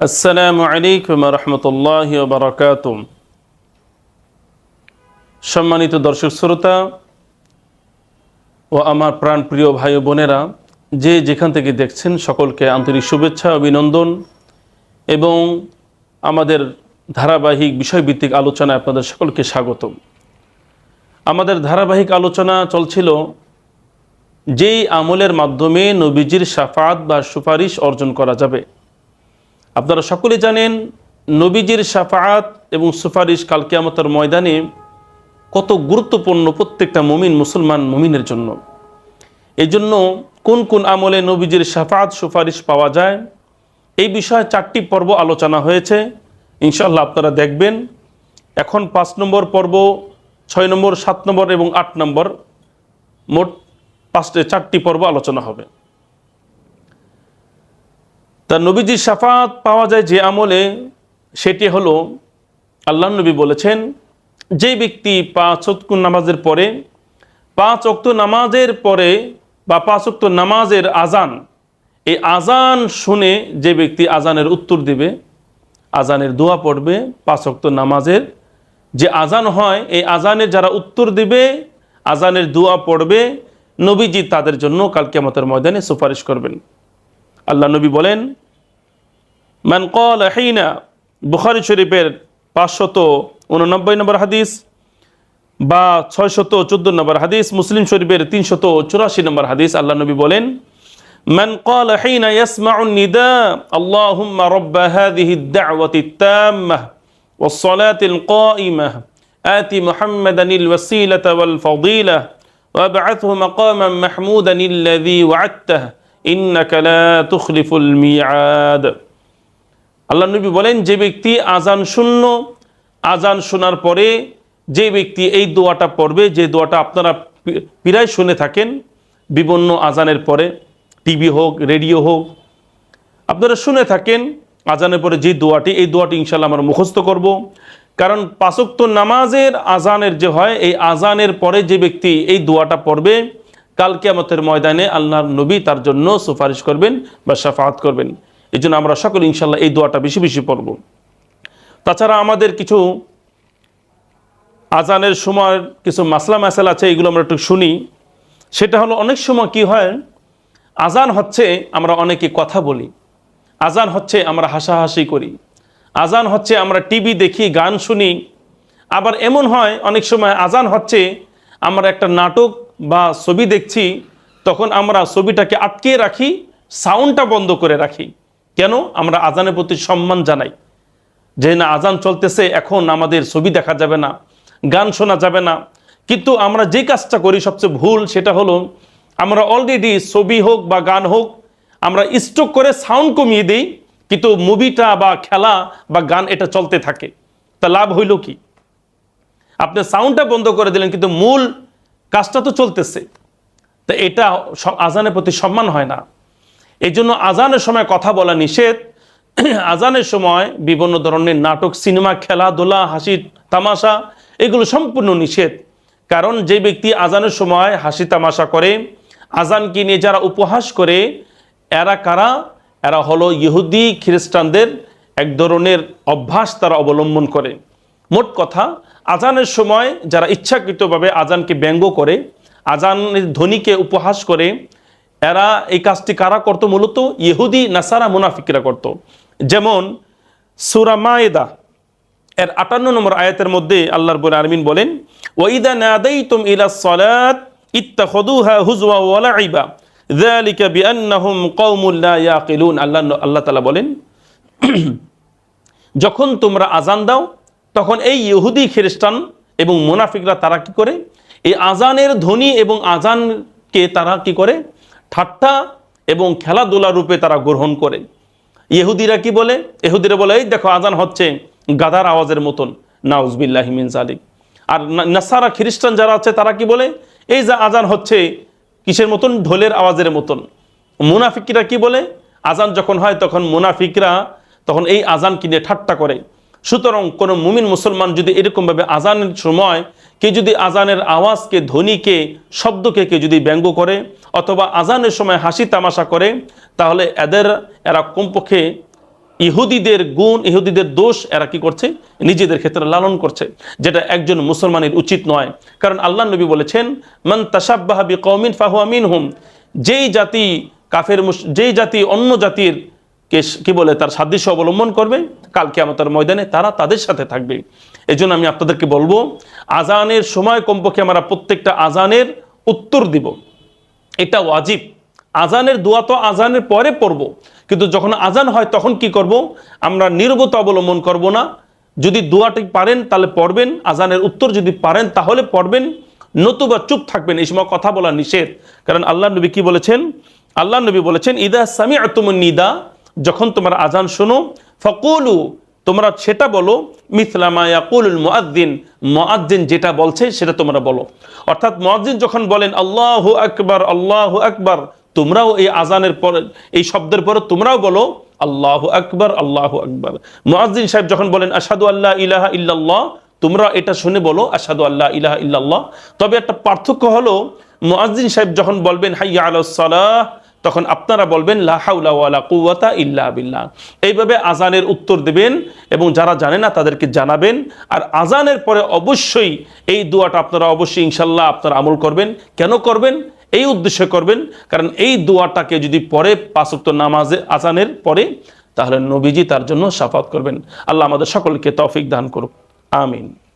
আসসালামু আলাইকুম রহমতুল্লাহ বারকাত সম্মানিত দর্শক শ্রোতা ও আমার প্রাণপ্রিয় ভাই বোনেরা, যে যেখান থেকে দেখছেন সকলকে আন্তরিক শুভেচ্ছা, অভিনন্দন এবং আমাদের ধারাবাহিক বিষয়ভিত্তিক আলোচনায় আপনাদের সকলকে স্বাগত আমাদের ধারাবাহিক আলোচনা চলছিল যেই আমলের মাধ্যমে নবীজির সাফাত বা সুপারিশ অর্জন করা যাবে। আপনারা সকলে জানেন, নবীজির সাফাত এবং সুপারিশ কাল কিয়ামতের ময়দানে কত গুরুত্বপূর্ণ প্রত্যেকটা মুমিন মুসলমান মুমিনের জন্য। এই জন্য কোন কোন আমলে নবীজির সাফাত সুপারিশ পাওয়া যায়, এই বিষয়ে চারটি পর্ব আলোচনা হয়েছে। ইনশাল্লাহ আপনারা দেখবেন, এখন পাঁচ নম্বর পর্ব, ছয় নম্বর, সাত নম্বর এবং আট নম্বর, মোট পাঁচটি, চারটি পর্ব আলোচনা হবে। তা নবীজির সাফাত পাওয়া যায় যে আমলে, সেটি হলো আল্লাহ নবী বলেছেন, যে ব্যক্তি পাঁচ অক্ত নামাজের পরে, পাঁচ অক্ত নামাজের পরে বা পাঁচ অক্ত নামাজের আজান এই আজান শুনে যে ব্যক্তি আজানের উত্তর দিবে আজানের দোয়া পড়বে, পাঁচ অক্ত নামাজের যে আজান হয়, এই আজানের যারা উত্তর দিবে আজানের দোয়া পড়বে, নবীজি তাদের জন্য কালকে কেমতের ময়দানে সুপারিশ করবেন। আল্লাহ নবী বলেন মান কল হিনা বুখারি শরীফের পাঁচশত উননব্বই নম্বর হাদিস বা ছয়শত চোদ্দ নম্বর হাদিস মুসলিম শরীফের তিনশত চুরাশি নম্বর হাদিস আল্লাহ নবী বলেন من قال حين يسمع النداء اللهم رب هذه الدعوة التامة والصلاة القائمة آت محمدا الوسيلة والفضيلة وابعثه مقاما محمودا الذي وعدته তুখলিফুল মিয়াদ। আল্লাহ নবী বলেন, যে ব্যক্তি আজান শূন্য, আজান শোনার পরে যে ব্যক্তি এই দোয়াটা পড়বে, যে দোয়াটা আপনারা প্রায় শুনে থাকেন, বিভিন্ন আজানের পরে, টিভি হোক, রেডিও হোক, আপনারা শুনে থাকেন, আজানের পরে যে দোয়াটি, এই দোয়াটি ইনশাল্লাহ আমরা মুখস্থ করব। কারণ পাশক্ত নামাজের আজানের যে হয়, এই আজানের পরে যে ব্যক্তি এই দোয়াটা পড়বে কালকে আমাদের ময়দানে আল্লাহর নবী তার জন্য সুপারিশ করবেন বা সাফাত করবেন। এই জন্য আমরা সকলে ইনশাল্লাহ এই দোয়াটা বেশি বেশি পড়ব। তাছাড়া আমাদের কিছু আজানের সময় কিছু মাসলা মাসাল আছে, এগুলো আমরা একটু শুনি। সেটা হলো অনেক সময় কি হয়, আজান হচ্ছে আমরা অনেকে কথা বলি। আজান হচ্ছে আমরা হাসাহাসি করি। আজান হচ্ছে আমরা টিভি দেখি, গান শুনি। আবার এমন হয় অনেক সময় আজান হচ্ছে আমরা একটা নাটক বা ছবি দেখছি, তখন আমরা ছবিটাকে আটকে রাখি, সাউন্ডটা বন্ধ করে রাখি। কেন? আমরা আজানের প্রতি সম্মান জানাই। যে না, আজান চলতেছে, এখন আমাদের ছবি দেখা যাবে না, গান শোনা যাবে না। কিন্তু আমরা যে কাজটা করি, সবচেয়ে ভুল সেটা হলো, আমরা অলরেডি ছবি হোক বা গান হোক, আমরা স্টক করে সাউন্ড কমিয়ে দিই, কিন্তু মুভিটা বা খেলা বা গান এটা চলতে থাকে। তা লাভ হইল কি? আপনি সাউন্ডটা বন্ধ করে দিলেন, কিন্তু মূল কাজটা তো চলতেছে। তা এটা আজানের প্রতি সম্মান হয় না। এই জন্য আজানের সময় কথা বলা নিষেধ। আজানের সময় বিভিন্ন ধরনের নাটক, সিনেমা, খেলাধুলা, হাসি, তামাশা, এগুলো সম্পূর্ণ নিষেধ। কারণ যে ব্যক্তি আজানের সময় হাসি তামাশা করে, আজানকে নিয়ে যারা উপহাস করে, এরা কারা? এরা হলো ইহুদি, খ্রিস্টানদের এক ধরনের অভ্যাস তারা অবলম্বন করে। মোট কথা, আজানের সময় যারা ইচ্ছাকৃতভাবে আজানকে ব্যঙ্গ করে, আজানের ধ্বনিকে উপহাস করে, এরা এই কাজটি কারা করতো? মূলত ইহুদি, নাসারা মুনাফিকরা করত। যেমন সুরা মায়েদা, এর আটান্ন নম্বর আয়াতের মধ্যে আল্লাহর বলে আরমিন বলেন, ওয়াইদা নাদাইতুম ইলা সালাত ইত্তাখাদুহা হুজওয়া ওয়া লাইবা যালিকা বিআন্নাহুম কওমুন লা ইয়াকিলুন। আল্লাহ আল্লাহ তাআলা বলেন, যখন তোমরা আজান দাও তখন এই ইহুদি খ্রিস্টান এবং মুনাফিকরা তারা কি করে? এই আজানের ধ্বনি এবং আজানকে তারা কি করে? ঠাট্টা এবং খেলাধুলা রূপে তারা গ্রহণ করে। ইহুদিরা কি বলে? ইহুদিরা বলে, এই দেখো, আজান হচ্ছে গাদার আওয়াজের মতন। নাউজবিল্লাহি মিন জালিক আর নাসারা খ্রিস্টান যারা আছে, তারা কি বলে? এই যে আজান হচ্ছে কিসের মতন? ঢোলের আওয়াজের মতন। মুনাফিকরা কি বলে? আজান যখন হয়, তখন মুনাফিকরা তখন এই আজান কিনে ঠাট্টা করে। সুতরাং কোনো মুমিন মুসলমান যদি এরকমভাবে আজানের সময় কে যদি আজানের আওয়াজকে, ধ্বনিকে, শব্দকে কে যদি ব্যঙ্গ করে অথবা আজানের সময় হাসি তামাশা করে, তাহলে এদের, এরা কমপক্ষে ইহুদিদের গুণ, ইহুদিদের দোষ এরা কি করছে? নিজেদের ক্ষেত্রে লালন করছে, যেটা একজন মুসলমানের উচিত নয়। কারণ আল্লাহ নবী বলেছেন, মান তাসাব্বাহা বি কওমিন ফাহুয়া মিনহুম। যেই জাতি কাফের যেই জাতি অন্য জাতির কে, কি বলে, তার সাদৃশ্য অবলম্বন করবে কালকে আমাদের ময়দানে তারা তাদের সাথে থাকবে। এই আমি আপনাদেরকে বলব, আজানের সময় কমপক্ষে আমরা প্রত্যেকটা আজানের উত্তর দিব। এটা ওয়াজিব। আজানের দোয়া তো আজানের পরে পড়ব। কিন্তু যখন আজান হয় তখন কি করব? আমরা নির্বত অবলম্বন করব না। যদি দোয়াটি পারেন তাহলে পড়বেন, আজানের উত্তর যদি পারেন তাহলে পড়বেন। নতুবা চুপ থাকবেন, এই সময় কথা বলা নিষেধ। কারণ আল্লাহ নবী কি বলেছেন? আল্লাহ নবী বলেছেন, ইদা সামি আতুমুন নিদা। যখন তোমার আজান শোনো ফকুলু, তোমরা সেটা বলো মিথলামা ইয়াকুলুল মুআদ্দিন যেটা বলছে সেটা তোমরা বলো। অর্থাৎ যখন বলেন, আল্লাহু আকবার আল্লাহু আকবার, তোমরাও এই আজানের পরে, এই শব্দের পরে তোমরাও বলো, আল্লাহু আকবার আল্লাহু আকবার। মুআদ্দিন সাহেব যখন বলেন আসাদু আল্লাহ ইলাহা ইল্লাল্লাহ, তোমরা এটা শুনে বলো আসাদু আল্লাহ ইলাহা ইল্লাল্লাহ। তবে একটা পার্থক্য হলো মুআদ্দিন সাহেব যখন বলবেন, হাইয়া আলাস সালাহ তখন আপনারা বলবেন, লা হাওলা ওয়ালা কুওয়াতা ইল্লা বিল্লাহ। এইভাবে আজানের উত্তর দেবেন এবং যারা জানে না তাদেরকে জানাবেন। আর আজানের পরে অবশ্যই এই দোয়াটা আপনারা অবশ্যই ইনশাল্লাহ আপনারা আমল করবেন। কেন করবেন? এই উদ্দেশ্যে করবেন। কারণ এই দোয়াটাকে যদি পরে পাঁচক্ত নামাজে আজানের পরে, তাহলে নবীজি তার জন্য সাফাত করবেন। আল্লাহ আমাদের সকলকে তৌফিক দান করুক। আমিন।